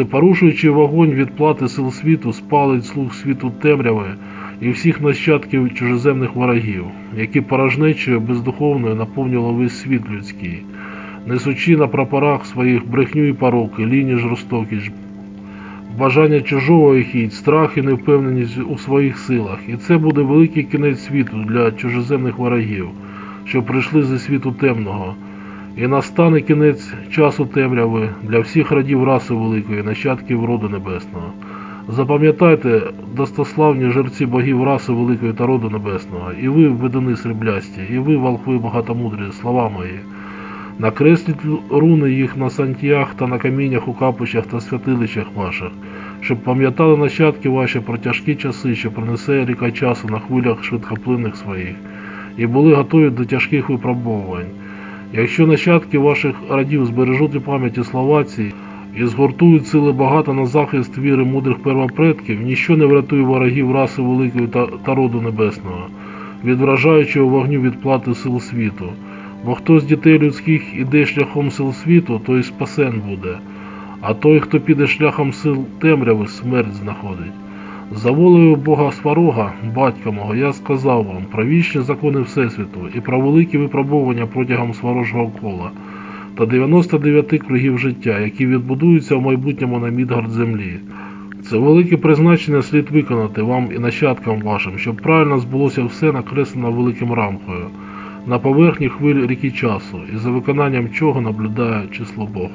всепорушуючий вогонь відплати сил світу спалить слуг світу темряви і всіх нащадків чужеземних ворогів, які порожнечою бездуховною наповнювали весь світ людський, несучи на прапорах своїх брехню і пороки, лінії жорстокість, бажання чужого хіть, страх і невпевненість у своїх силах. І це буде великий кінець світу для чужеземних ворогів, що прийшли зі світу темного. І настане кінець часу темряви для всіх радів раси великої, нащадків роду небесного. Запам'ятайте, достославні жерці богів раси великої та роду небесного, і ви, ведуни сріблясті, і ви, волхви багатомудрі, слова мої. Накресліть руни їх на сантях та на каміннях у капищах та святилищах ваших, щоб пам'ятали нащадки ваші про тяжкі часи, що принесе ріка часу на хвилях швидкоплинних своїх, і були готові до тяжких випробовувань. Якщо нащадки ваших радів збережуть у пам'яті слова ці і згуртують сили багато на захист віри мудрих первопредків, ніщо не врятує ворогів раси великої та, та роду небесного, від вражаючого вогню відплати сил світу. Бо хто з дітей людських іде шляхом сил світу, той спасен буде, а той, хто піде шляхом сил темряви, смерть знаходить. За волею Бога Сварога, батька мого, я сказав вам про вічні закони Всесвіту і про великі випробування протягом сварожого кола та 99 кругів життя, які відбудуються в майбутньому на Мідгард землі. Це велике призначення слід виконати вам і нащадкам вашим, щоб правильно збулося все накреслено великим рамкою на поверхні хвиль ріки часу, і за виконанням чого наблюдає число Бог.